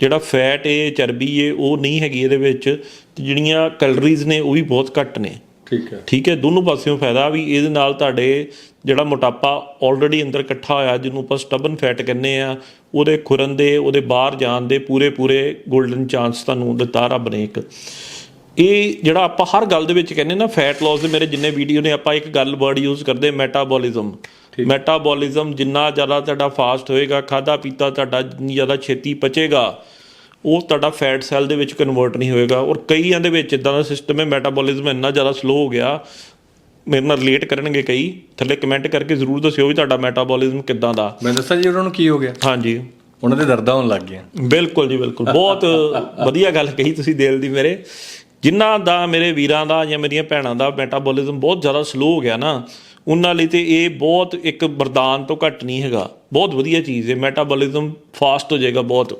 ਜਿਹੜਾ ਫੈਟ ਏ ਚਰਬੀ ਏ ਉਹ ਨਹੀਂ ਹੈਗੀ ਇਹਦੇ ਵਿੱਚ ਤੇ ਜਿਹੜੀਆਂ ਕੈਲਰੀਜ਼ ਨੇ ਉਹ ਵੀ ਬਹੁਤ ਘੱਟ ਨੇ। ਠੀਕ ਹੈ। ਠੀਕ ਹੈ? ਦੋਨੋਂ ਪਾਸਿਓਂ ਫਾਇਦਾ ਵੀ ਇਹਦੇ ਨਾਲ ਤੁਹਾਡੇ ਜਿਹੜਾ ਮੋਟਾਪਾ ਆਲਰੇਡੀ ਅੰਦਰ ਇਕੱਠਾ ਹੋਇਆ ਜਿਹਨੂੰ ਆਪਾਂ ਸਟਬਨ ਫੈਟ ਕਹਿੰਦੇ ਆ ਉਹਦੇ ਖੁਰਨ ਦੇ ਉਹਦੇ ਬਾਹਰ ਜਾਣ ਦੇ ਪੂਰੇ ਪੂਰੇ 골ਡਨ ਚਾਂਸ ਤੁਹਾਨੂੰ ਦਿੱਤਾ ਰੱਬ ਨੇ ਇੱਕ। ਇਹ ਜਿਹੜਾ ਆਪਾਂ ਹਰ ਗੱਲ ਦੇ ਵਿੱਚ ਕਹਿੰਦੇ ਨਾ ਫੈਟ ਲਾਸ ਦੇ ਮੇਰੇ ਜਿੰਨੇ ਵੀਡੀਓ ਨੇ ਆਪਾਂ ਇੱਕ ਗੱਲ ਵਰਡ ਯੂਜ਼ ਕਰਦੇ ਮੈਟਾਬੋਲਿਜ਼ਮ ਮੈਟਾਬੋਲਿਜ਼ਮ ਜਿੰਨਾ ਜ਼ਿਆਦਾ ਤੁਹਾਡਾ ਫਾਸਟ ਹੋਏਗਾ ਖਾਦਾ ਪੀਤਾ ਤੁਹਾਡਾ ਜਿੰਨੀ ਜ਼ਿਆਦਾ ਛੇਤੀ ਪਚੇਗਾ ਉਹ ਤੁਹਾਡਾ ਫੈਟ ਸੈੱਲ ਦੇ ਵਿੱਚ ਕਨਵਰਟ ਨਹੀਂ ਹੋਏਗਾ। ਔਰ ਕਈਆਂ ਦੇ ਵਿੱਚ ਇਦਾਂ ਦਾ ਸਿਸਟਮ ਹੈ ਮੈਟਾਬੋਲਿਜ਼ਮ ਇੰਨਾ ਜ਼ਿਆਦਾ ਸਲੋ ਹੋ ਗਿਆ ਮੇਰੇ ਨਾਲ ਰਿਲੇਟ ਕਰਨਗੇ ਕਈ ਥੱਲੇ ਕਮੈਂਟ ਕਰਕੇ ਜ਼ਰੂਰ ਦੱਸਿਓ ਵੀ ਤੁਹਾਡਾ ਮੈਟਾਬੋਲਿਜ਼ਮ ਕਿੱਦਾਂ ਦਾ। ਮੈਂ ਦੱਸਾਂ ਜੀ ਉਹਨਾਂ ਨੂੰ ਕੀ ਹੋ ਗਿਆ? ਹਾਂਜੀ। ਉਹਨਾਂ ਦੇ ਦਰਦਾਂ ਹੋਣ ਲੱਗ ਗਈਆਂ। ਬਿਲਕੁਲ ਜੀ ਬਿਲਕੁਲ। ਬਹੁਤ ਵਧੀਆ ਗੱਲ ਕਹੀ ਤੁਸੀਂ ਦਿਲ ਦੀ ਮੇਰੇ। ਜਿਨ੍ਹਾਂ ਦਾ ਮੇਰੇ ਵੀਰਾਂ ਦਾ ਜਾਂ ਮੇਰੀਆਂ ਭੈਣਾਂ ਦਾ ਮੈਟਾਬੋਲਿਜ਼ਮ ਬਹੁਤ ਜ਼ਿਆਦਾ ਸਲੋ ਹੋ ਗਿਆ ਨਾ, ਉਹਨਾਂ ਲਈ ਤੇ ਇਹ ਬਹੁਤ ਇੱਕ ਵਰਦਾਨ ਤੋਂ ਘੱਟ ਨਹੀਂ ਹੈਗਾ। ਬਹੁਤ ਵਧੀਆ ਚੀਜ਼ ਹੈ ਮੈਟਾਬੋਲਿਜ਼ਮ ਫਾਸਟ ਹੋ ਜਾਏਗਾ ਬਹੁਤ।